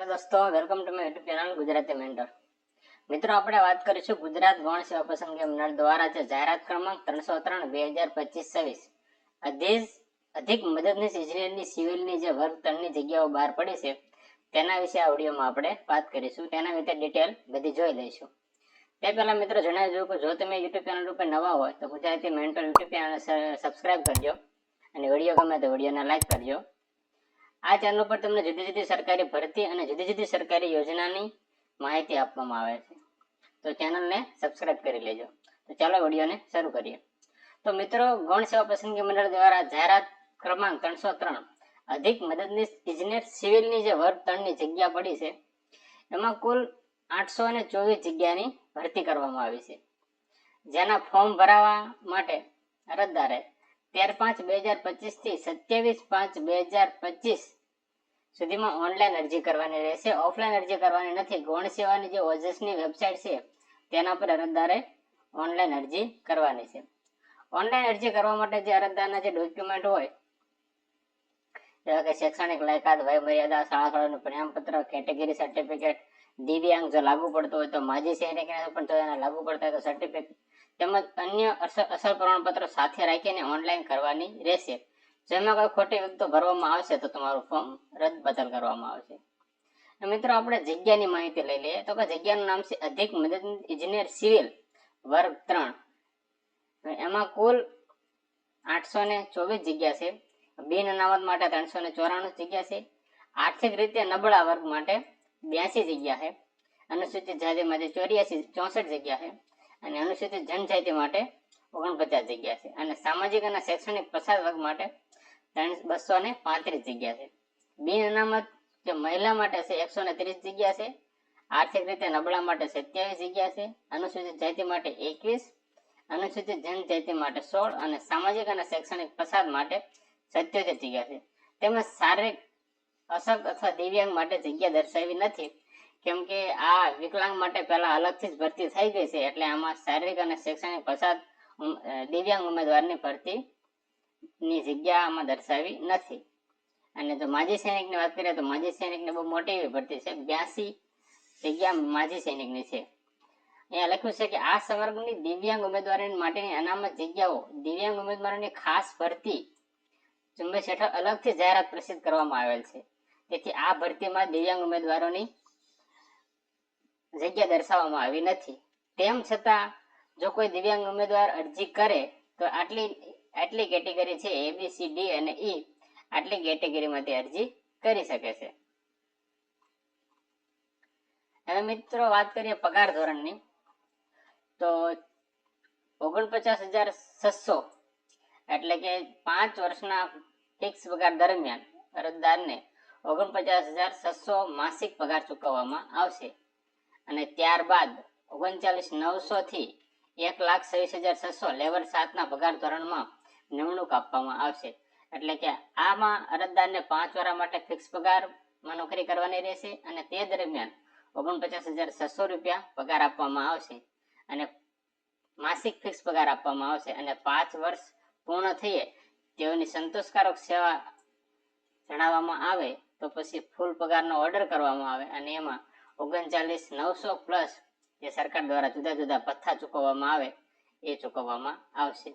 Hello દોસ્તો welcome to my YouTube channel Gujarati mentor મિત્રો, આપણે વાત કરીશું ગુજરાત ગૌણ સેવા પસંદગી મંડળ દ્વારા જે જાહેરાત ક્રમાંક ત્રણસો ત્રણ બે હજાર પચીસ છવ્વીસ. અધિક અધિક મદદનીશ ઇજનેરની સિવિલની જે વર્ગ ત્રણની જગ્યાઓ બહાર પડી છે, તેના વિશે આ વિડીયોમાં આપણે વાત કરીશું. તેના વિશે ડિટેલ બધી જોઈ લઈશું. તે પહેલા મિત્રો, જણાવી દઉં કે જો તમે યુટ્યુબ ચેનલ ઉપર નવા હોય તો Gujarati mentor YouTube channel subscribe કરજો અને વીડિયો ગમે તો વિડીયોને લાઈક કરજો. આ ચેનલ પર તમને જુદી જુદી સરકારી ભરતી અને જુદી જુદી સરકારી યોજનાની માહિતી આપવામાં આવે છે. તો ચેનલને સબસ્ક્રાઇબ કરી લેજો. તો ચાલો વિડીયોને શરૂ કરીએ. તો મિત્રો, ગૌણ સેવા પસંદગી મંડળ દ્વારા જાહેરાત ક્રમાંક ત્રણસો ત્રણ. અધિક મદદનીશ ઇજનેર સિવિલની જે વર્ગ ત્રણની જગ્યા પડી છે, એમાં કુલ આઠસો અને ચોવીસ જગ્યાની ભરતી કરવામાં આવી છે. જેના ફોર્મ ભરાવા માટે અરજદારે તેર પાંચ બે હજાર પચીસથી સત્યાવીસ પાંચ બે હજાર પચીસ સુધીમાં ઓનલાઈન અરજી કરવાની રહેશે. ઓફલાઈન અરજી કરવાની નથી. ગૌણ સેવાની જે ઓજસની વેબસાઇટ છે, તેના પર અરજદારે ઓનલાઈન અરજી કરવાની છે. ઓનલાઈન અરજી કરવા માટે જે અરજદારના જે ડોક્યુમેન્ટ હોય, જેવા કે શૈક્ષણિક લાયકાત વય મર્યાદા શાળા શાળાનું પ્રમાણપત્ર કેટેગરી સર્ટિફિકેટ દિવ્યાંગ જો લાગુ પડતો હોય તો માજી સૈનિકને પણ જો એના લાગુ પડતા હોય તો સર્ટિફિકેટ તેમજ અન્ય અસર પ્રમાણપત્રો સાથે રાખીને ઓનલાઈન કરવાની રહેશે. જેમાં કોઈ ખોટી વિગતો ભરવામાં આવશે તો તમારું ફોર્મ રદ બદલ કરવામાં આવશે. મિત્રો, આપણે જગ્યાની માહિતી લઈ લઈએ. તો કે જગ્યાનું નામ છે અધિક મદદ ઇજનેર સિવિલ વર્ગ ત્રણ. એમાં કુલ આઠસો ને ચોવીસ જગ્યા છે. બિન અનામત માટે ત્રણસો ને ચોરાણું જગ્યા છે. આર્થિક રીતે નબળા વર્ગ માટે બ્યાસી જગ્યા છે. અનુસૂચિત જાતિ માટે ચોર્યાસી, ચોસઠ જગ્યા છે. અને અનુસૂચિત જનજાતિ માટે ઓગણપચાસ જગ્યા છે. અને સામાજિક અને શૈક્ષણિક પછાત વર્ગ માટે બસો ને પાંત્રીસ જગ્યા છે. બિન અનામત જે મહિલા માટે છે એકસો ને ત્રીસ જગ્યા છે. આર્થિક રીતે નબળા માટે સત્યાવીસ જગ્યા છે. અનુસૂચિત જાતિ માટે એકવીસ, અનુસૂચિત જનજાતિ માટે સોળ અને સામાજિક અને શૈક્ષણિક પછાત માટે સત્યોતેર જગ્યા છે. તેમજ શારીરિક અશક્ત અથવા દિવ્યાંગ માટે જગ્યા દર્શાવી નથી. કેમ કે આ વિકલાંગ માટે પહેલા અલગથી જ ભરતી થઈ ગઈ છે. એટલે આમાં શારીરિક અને શૈક્ષણિક પછાત દિવ્યાંગ ઉમેદવારની ભરતી ની જગ્યા આમાં દર્શાવી નથી. અને જો માજી સૈનિકની વાત કરીએ તો માજી સૈનિકની બહુ મોટી ભરતી છે. બ્યાસી જગ્યા માજી સૈનિકની છે. અહીંયા લખ્યું છે કે આ સંવર્ગની દિવ્યાંગ ઉમેદવારો માટેની અનામત જગ્યાઓ દિવ્યાંગ ઉમેદવારોની ખાસ ભરતી ઝુંબેશ હેઠળ અલગથી જાહેરાત પ્રસિદ્ધ કરવામાં આવેલ છે. તેથી આ ભરતીમાં દિવ્યાંગ ઉમેદવારોની જગ્યા દર્શાવવામાં આવી નથી. તેમ છતાં, જો કોઈ દિવ્યાંગ ઉમેદવાર અરજી કરે, તો આટલી આટલી કેટેગરી છે, એ, બી, સી, ડી અને ઈ, આટલી કેટેગરીમાંથી અરજી કરી શકે છે. હવે મિત્રો વાત કરીએ પગાર ધોરણની. તો ઓગણપચાસ હજાર છસો, એટલે કે પાંચ વર્ષના ફિક્સ પગાર દરમિયાન અરજદારને ઓગણપચાસ હજાર છસો માસિક પગાર ચૂકવવામાં આવશે. અને ત્યારબાદ ઓગણચાલીસ નવસો થી એક લાખ છવ્વીસ હજાર છસો લેવલ સાતના પગાર ધોરણમાં નિમણૂક આપવામાં આવશે. એટલે કે આમાં અરજદારને પાંચ વર્ષ માટે ફિક્સ પગારમાં નોકરી કરવાની રહેશે અને તે દરમિયાન ઓગણપચાસ હજાર છસો રૂપિયા પગાર આપવામાં આવશે અને માસિક ફિક્સ પગાર આપવામાં આવશે અને પાંચ વર્ષ પૂર્ણ થઈએ તેઓની સંતોષકારક સેવા જણાવવામાં આવે તો પછી ફૂલ પગારનો ઓર્ડર કરવામાં આવે અને એમાં ઓગણચાલીસ નવસો પ્લસ જે સરકાર દ્વારા જુદા જુદા ભથ્થા ચૂકવવામાં આવે, એ ચૂકવવામાં આવશે.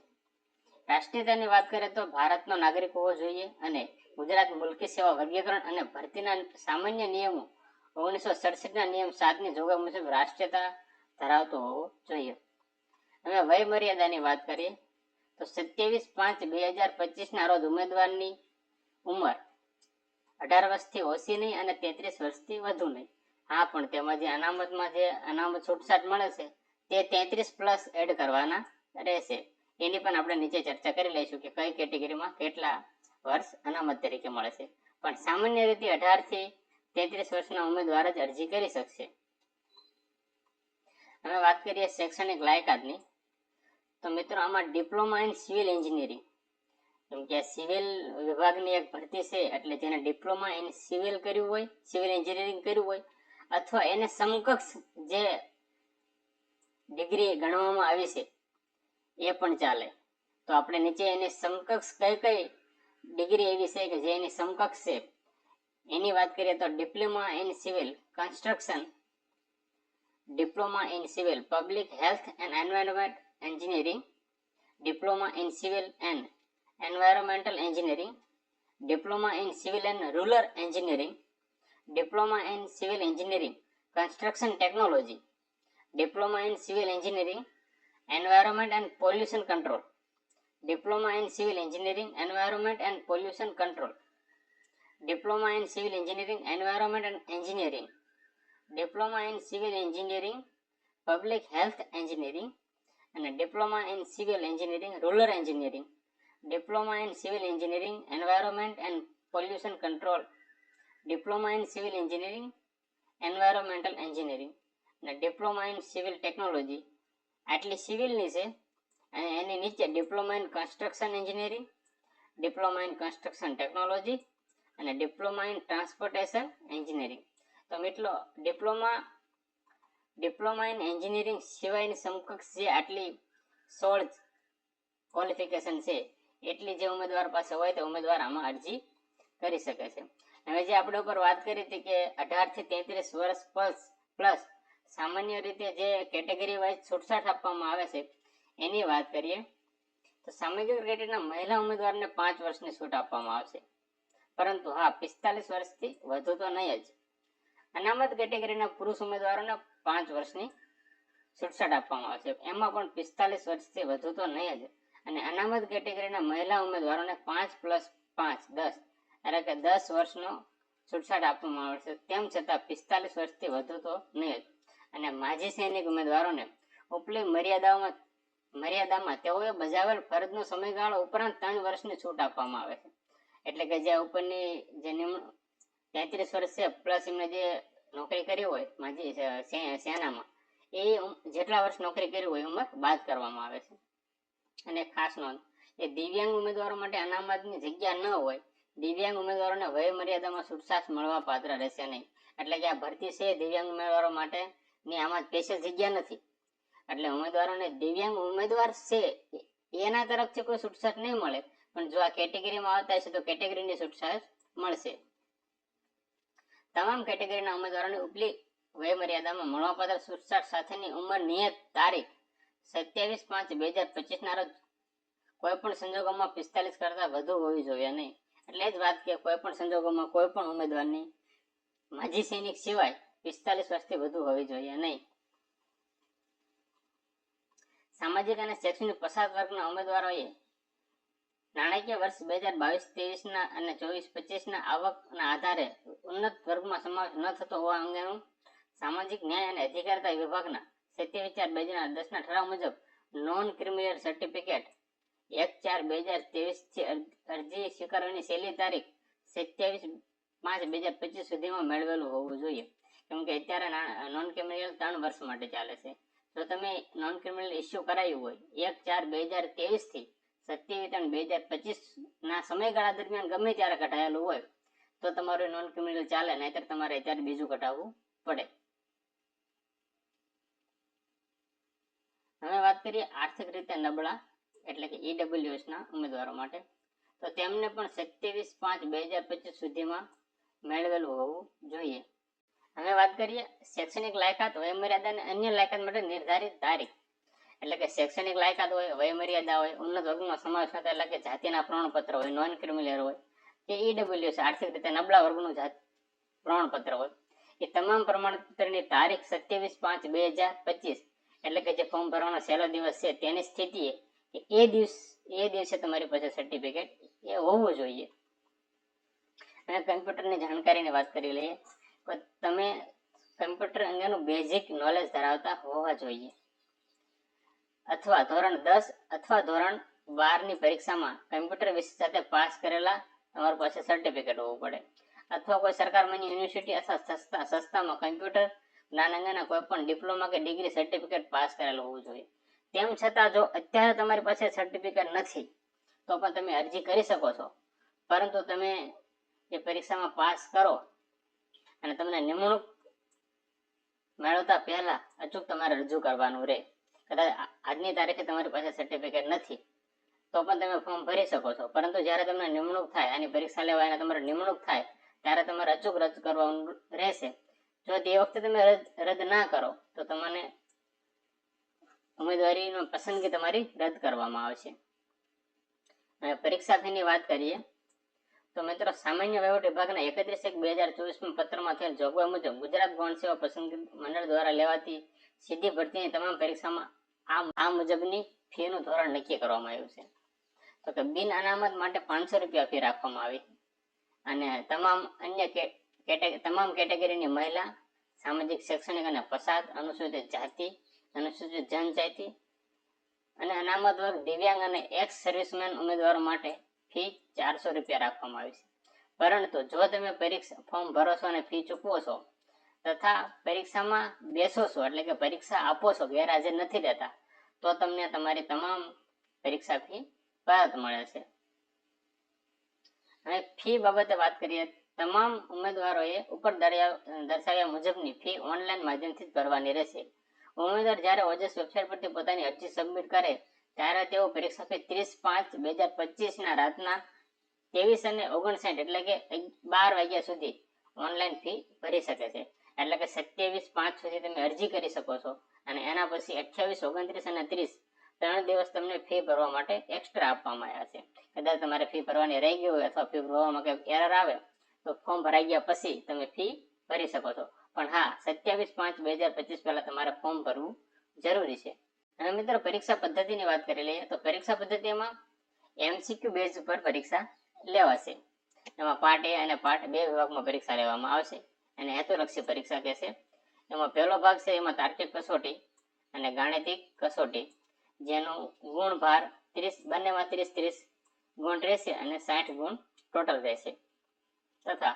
રાષ્ટ્રીયતાની વાત કરીએ તો ભારતનો નાગરિક હોવો જોઈએ અને ગુજરાત મુલકી સેવા વર્ગીકરણ અને ભરતીના સામાન્ય નિયમો ઓગણીસો સડસઠના નિયમ સાતની જોગવાઈ મુજબ રાષ્ટ્રીયતા ધરાવતો હોવો જોઈએ. હવે વય મર્યાદાની વાત કરીએ તો સત્યાવીસ પાંચ બે હજાર પચીસના રોજ ઉમેદવારની ઉંમર અઢાર વર્ષથી ઓછી નહીં અને તેત્રીસ વર્ષથી વધુ નહીં. હા, પણ તેમાં જે અનામતમાં જે અનામત છૂટછાટ મળે છે, તે તેત્રીસ પ્લસ એડ કરવાના રહેશે. એની પણ આપણે નીચે ચર્ચા કરી લઈશું કે કઈ કેટેગરીમાં કેટલા વર્ષ અનામત તરીકે મળે છે. પણ સામાન્ય રીતે અઢારથી તેત્રીસ વર્ષના ઉમેદવાર જ અરજી કરી શકશે. હવે વાત કરીએ શૈક્ષણિક લાયકાતની. તો મિત્રો, આમાં ડિપ્લોમા ઇન સિવિલ એન્જિનિયરિંગ કેમ કે સિવિલ વિભાગની એક ભરતી છે, એટલે જેને ડિપ્લોમા ઇન સિવિલ કર્યું હોય, સિવિલ એન્જિનિયરિંગ કર્યું હોય અથવા એને સમકક્ષ જે ડિગ્રી ગણવામાં આવી છે, એ પણ ચાલે. તો આપણે નીચે એની સમકક્ષ કઈ કઈ ડિગ્રી એવી છે કે જે એની સમકક્ષ છે? એની વાત કરીએ તો diploma in civil construction diploma in civil public health and environment engineering diploma in civil and environmental engineering diploma in civil and rural engineering Diploma in Civil Engineering, Construction Technology, Diploma in Civil Engineering, Environment and Pollution Control, Diploma in Civil Engineering, Environment and Pollution Control, Diploma in Civil Engineering, Environment and Engineering, Diploma in Civil Engineering, Public Health Engineering, and Diploma in Civil Engineering, Roller Engineering, Diploma in Civil Engineering, Environment and Pollution Control. Diploma in civil engineering environmental engineering અને diploma in civil technology આટલી સિવિલની છે અને એની નીચે diploma in construction engineering diploma in construction technology અને diploma in transportation engineering તો મિત્રો ડિપ્લોમા ડિપ્લોમા ઇન એન્જિનિયરિંગ સિવાયની સમકક્ષ જે આટલી સોળ ક્વોલિફિકેશન છે એટલી જે ઉમેદવાર પાસે હોય તે ઉમેદવાર આમાં અરજી કરી શકે છે હવે જે આપણે ઉપર વાત કરી હતી કે અઢારથી તેત્રીસ વર્ષ પ્લસ પ્લસ સામાન્ય રીતે જે કેટેગરી વાઇઝ છૂટછાટ આપવામાં આવે છે, એની વાત કરીએ, તો સામાજિક કેટેગરીના મહિલા ઉમેદવારને પાંચ વર્ષની છૂટ આપવામાં આવશે. પરંતુ હા, પિસ્તાલીસ વર્ષથી વધુ તો નહીં જ. અનામત કેટેગરીના પુરુષ ઉમેદવારોને પાંચ વર્ષની છૂટછાટ આપવામાં આવશે. એમાં પણ પિસ્તાલીસ વર્ષથી વધુ તો નહીં જ. અને અનામત કેટેગરીના મહિલા ઉમેદવારોને પાંચ પ્લસ પાંચ, દસ કે દસ વર્ષનો છૂટછાટ આપવામાં આવશે. તેમ છતાં પિસ્તાલીસ વર્ષથી વધુ તો નહીં. અને માજી સૈનિક ઉમેદવારોને ઉપલી મર્યાદાઓમાં, મર્યાદામાં તેઓએ બજાવેલ ફરજનો સમયગાળો ઉપરાંત ત્રણ વર્ષની છૂટ આપવામાં આવે છે. એટલે કે જે ઉપરની જે નિમણૂક તેત્રીસ વર્ષ છે પ્લસ એમને જે નોકરી કરી હોય, માજી સેનામાં, એ જેટલા વર્ષ નોકરી કરી હોય ઉંમર બાદ કરવામાં આવે છે. અને ખાસ નોંધ, એ દિવ્યાંગ ઉમેદવારો માટે અનામતની જગ્યા ન હોય દિવ્યાંગ ઉમેદવારોને વય મર્યાદામાં છૂટછાટ મળવા પાત્ર રહેશે નહીં. એટલે કે આ ભરતી છે દિવ્યાંગ ઉમેદવારો માટે, ની આમાં સ્પેશિયલ જગ્યા નથી. એટલે ઉમેદવારોને દિવ્યાંગ ઉમેદવાર છે, એના તરફથી કોઈ છૂટછાટ નહીં મળે. પણ જો આ કેટેગરીમાં આવતા હશે તો કેટેગરીની છૂટછાટ મળશે. તમામ કેટેગરીના ઉમેદવારોને ઉપલી વયમર્યાદામાં મળવાપાત્ર છૂટછાટ સાથેની ઉંમર નિયત તારીખ સત્યાવીસ પાંચ બે હજાર પચીસ ના રોજ કોઈ પણ સંજોગોમાં પિસ્તાલીસ કરતા વધુ હોવી જોઈએ નહીં. એટલે જ વાત કે કોઈ પણ સંજોગોમાં કોઈ પણ ઉમેદવારની માજી સૈનિક સિવાય પિસ્તાલીસ વર્ષથી વધુ હોવી જોઈએ નહીં. સામાજિક અને શૈક્ષણિક પસાર વર્ગના ઉમેદવારોએ નાણાકીય વર્ષ બે હજાર બાવીસ ત્રેવીસના અને ચોવીસ પચીસના આવકના આધારે ઉન્નત વર્ગમાં સમાવેશ ન થતો હોવા અંગેનું સામાજિક ન્યાય અને અધિકારિતા વિભાગના સત્ય વિચાર બે હજાર દસના ઠરાવ મુજબ નોન ક્રિમિનલ સર્ટિફિકેટ એક ચાર બે હજાર ત્રેવીસથી અરજી સ્વીકારવાની છેલ્લી તારીખ સત્યાવીસ પાંચ બે હજાર પચીસ સુધીમાં મેળવેલું હોવું જોઈએ. કેમ અત્યારે નોન ક્રિમિનલ ત્રણ વર્ષ માટે ચાલે છે. જો તમે નોન ક્રિમિનલ ઇસ્યુ કરાયું હોય, એક ચાર બે હજાર ત્રેવીસથી સત્યાવીસ ત્રણ બે હજાર પચીસ ના સમયગાળા દરમિયાન ગમે ત્યારે કઢાયેલું હોય, તો તમારું નોન ક્રિમિનલ ચાલે, નહીતર તમારે અત્યારે બીજું કઢાવવું પડે. હવે વાત કરીએ આર્થિક રીતે નબળા એટલે કે ઈડબ્લ્યુએસના ઉમેદવારો માટે. તો તેમને પણ સત્યાવીસ પાંચ બે હજાર પચીસ સુધીમાં મેળવેલું હોવું જોઈએ. હવે વાત કરીએ શૈક્ષણિક લાયકાત, વયમર્યાદા અને અન્ય લાયકાત માટે નિર્ધારિત તારીખ. એટલે કે શૈક્ષણિક લાયકાત હોય, વયમર્યાદા હોય, ઉન્નત વર્ગનો સમાવેશ થતો એટલે કે જાતિના પ્રમાણપત્ર હોય નોન ક્રિમિનલ હોય, કે ઈડબ્લ્યુએસ આર્થિક રીતે નબળા વર્ગનું જાત પ્રમાણપત્ર હોય. એ તમામ પ્રમાણપત્રની તારીખ સત્યાવીસ પાંચ બે હજાર પચીસ. એટલે કે જે ફોર્મ ભરવાનો છેલ્લો દિવસ છે, તેની સ્થિતિએ એ દિવસ, એ દિવસે તમારી પાસે સર્ટિફિકેટ એ હોવું જોઈએ. અને કમ્પ્યુટરની જાણકારીની વાત કરી લઈએ, તો તમે કમ્પ્યુટર અંગેનું બેઝિક નોલેજ ધરાવતા હોવા જોઈએ. અથવા ધોરણ દસ અથવા ધોરણ બારની પરીક્ષામાં કમ્પ્યુટર વિષય સાથે પાસ કરેલા તમારી પાસે સર્ટિફિકેટ હોવું પડે. અથવા કોઈ સરકાર માન્ય યુનિવર્સિટી અથવા સંસ્થા, સંસ્થામાં કમ્પ્યુટર જ્ઞાન અંગેના કોઈ પણ ડિપ્લોમા કે ડિગ્રી સર્ટિફિકેટ પાસ કરેલું હોવું જોઈએ. તેમ છતાં જો અત્યારે તમારી પાસે સર્ટિફિકેટ નથી, તો પણ તમે અરજી કરી શકો છો. પરંતુ તમે જે પરીક્ષામાં પાસ કરો અને તમને નિમણૂક મેળવતા પહેલા અચૂક તમારે રજૂ કરવાનું રહે. કદાચ આજની તારીખે તમારી પાસે સર્ટિફિકેટ નથી, તો પણ તમે ફોર્મ ભરી શકો છો. પરંતુ જ્યારે તમને નિમણૂક થાય, આની પરીક્ષા લેવાય અને તમારે નિમણૂક થાય, ત્યારે તમારે અચૂક રદ કરવાનું રહેશે. જો તે વખતે તમે રદ ના કરો, તો તમને ઉમેદવારીનો પસંદગી તમારી રદ કરવામાં આવશે. પરીક્ષા ફીની વાત કરીએ. તો મિત્રો, સામાન્ય વહીવટ વિભાગના એકત્રીસ એક બે હજાર ચોવીસમાં પત્રમાં થયેલ જોગવાઈ મુજબ ગુજરાત ગૌણ સેવા પસંદગી મંડળ દ્વારા લેવાતી સીધી ભરતીની તમામ પરીક્ષામાં આ મુજબની ફીનું ધોરણ નક્કી કરવામાં આવ્યું છે. તો કે બિન અનામત માટે પાંચસો રૂપિયા ફી રાખવામાં આવી. અને તમામ અન્ય તમામ કેટેગરીની મહિલા, સામાજિક, શૈક્ષણિક અને પસાદ અનુસૂચિત જાતિ અનુસૂચિત જનજાતિ અને અનામત વર્ગ, દિવ્યાંગ અને એક્સ સર્વિસમેન ઉમેદવારો માટે ફી ચારસો રૂપિયા રાખવામાં આવી છે. પરંતુ જો તમે પરીક્ષા ફોર્મ ભરો છો અને ફી ચૂકવો છો, તથા પરીક્ષામાં બેસો છો, એટલે કે પરીક્ષા આપો છો, ગેરહાજર નથી રહેતા, તો તમને તમારી તમામ પરીક્ષા ફી પરત મળે છે. હવે ફી બાબતે વાત કરીએ, તમામ ઉમેદવારોએ ઉપર દર્શાવ્યા મુજબની ફી ઓનલાઈન માધ્યમથી જ ભરવાની રહેશે. ઉમેદવાર જ્યારે ઓજસ વેબસાઇટ પરથી પોતાની અરજી સબમિટ કરે, ત્યારે તેઓ પરીક્ષા ફી ત્રીસ પાંચ બે હજાર પચીસના રાતના ત્રેવીસ અને ઓગણસાઠ એટલે કે બાર વાગ્યા સુધી ઓનલાઈન ફી ભરી શકે છે. એટલે કે સત્યાવીસ પાંચ સુધી તમે અરજી કરી શકો છો. અને એના પછી અઠ્યાવીસ, ઓગણત્રીસ અને ત્રીસ ત્રણ દિવસ તમને ફી ભરવા માટે એક્સ્ટ્રા આપવામાં આવ્યા છે. કદાચ તમારે ફી ભરવાની રહી ગઈ હોય અથવા ફી ભરવામાં કંઈક એરર આવે, તો ફોર્મ ભરાઈ ગયા પછી તમે ફી ભરી શકો છો. પણ હા, સત્યાવીસ પાંચ બે હજાર પચીસ પહેલા તમારે ફોર્મ ભરવું જરૂરી છે. અને મિત્રો, પરીક્ષા પદ્ધતિની વાત કરી લઈએ તો પરીક્ષા પદ્ધતિમાં એમસીક્યુ બેઝ ઉપર પરીક્ષા લેવાશે. એમાં પાર્ટ એ અને પાર્ટ બે વિભાગમાં પરીક્ષા લેવામાં આવશે અને હેતુલક્ષી પરીક્ષા કહેશે. એમાં પહેલો ભાગ છે એમાં તાર્કિક કસોટી અને ગાણિતિક કસોટી, જેનો ગુણ ભાર ત્રીસ, બંનેમાં ત્રીસ ત્રીસ ગુણ રહેશે અને સાઠ ગુણ ટોટલ રહેશે. તથા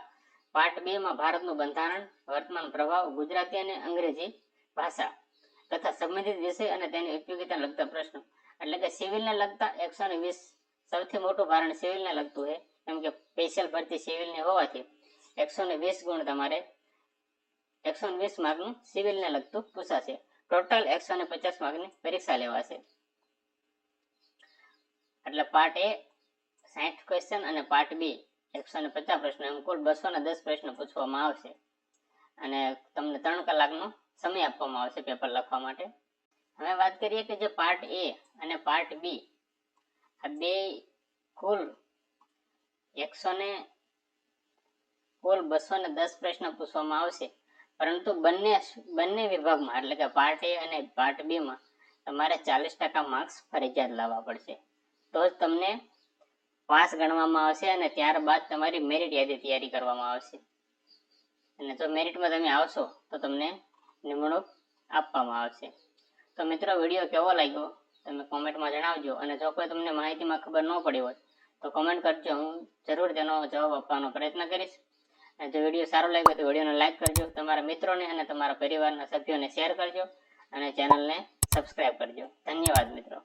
પાર્ટ બે માં ભારતનું બંધારણ, વર્તમાન પ્રભાવ, ગુજરાતી અને અંગ્રેજી ભાષા તથા સંબંધિત વિષય અને તેની ઉપયોગિતા લગતા પ્રશ્નો. એટલે કે સિવિલને લગતા એકસો ને વીસ સૌથી મોટું ભારણ સિવિલને લગતું છે કેમ કે સ્પેશિયલ ભરતી સિવિલની હોવાથી એકસો ને વીસ ગુણ તમારે, એકસો ને વીસ માર્કનું સિવિલને લગતું પૂછાશે. ટોટલ એકસો ને પચાસ માર્કની પરીક્ષા લેવાશે. એટલે પાર્ટ એ સાઠ ક્વેશ્ચન અને પાર્ટ બી એકસો પચાસ પ્રશ્નો એમ, કુલ બસો ને દસ પ્રશ્નો પૂછવામાં આવશે. અને તમને ત્રણ કલાકનો સમય આપવામાં આવશે પેપર લખવા માટે. હવે વાત કરીએ કે જે પાર્ટ એ અને પાર્ટ બી, આ બે કુલ એકસો ને, કુલ બસો ને દસ પ્રશ્ન પૂછવામાં આવશે. પરંતુ બંને બંને વિભાગમાં, એટલે કે પાર્ટ એ અને પાર્ટ બી માં તમારે ચાલીસ ટકા માર્ક્સ ફરજિયાત લાવવા પડશે. તો જ તમને પાસ ગણવામાં આવશે અને ત્યારબાદ તમારી મેરિટ યાદી તૈયારી કરવામાં આવશે. અને જો મેરિટમાં તમે આવશો, તો તમને નિમણૂક આપવામાં આવશે. તો મિત્રો, વીડિયો કેવો લાગ્યો? તમે કોમેન્ટમાં જણાવજો. અને જો કોઈ તમને માહિતીમાં ખબર ન પડી હોય, તો કોમેન્ટ કરજો. હું જરૂર તેનો જવાબ આપવાનો પ્રયત્ન કરીશ. અને જો વીડિયો સારો લાગ્યો, તો વિડીયોને લાઈક કરજો. તમારા મિત્રોને અને તમારા પરિવારના સભ્યોને શેર કરજો. અને ચેનલને સબસ્ક્રાઈબ કરજો. ધન્યવાદ, મિત્રો.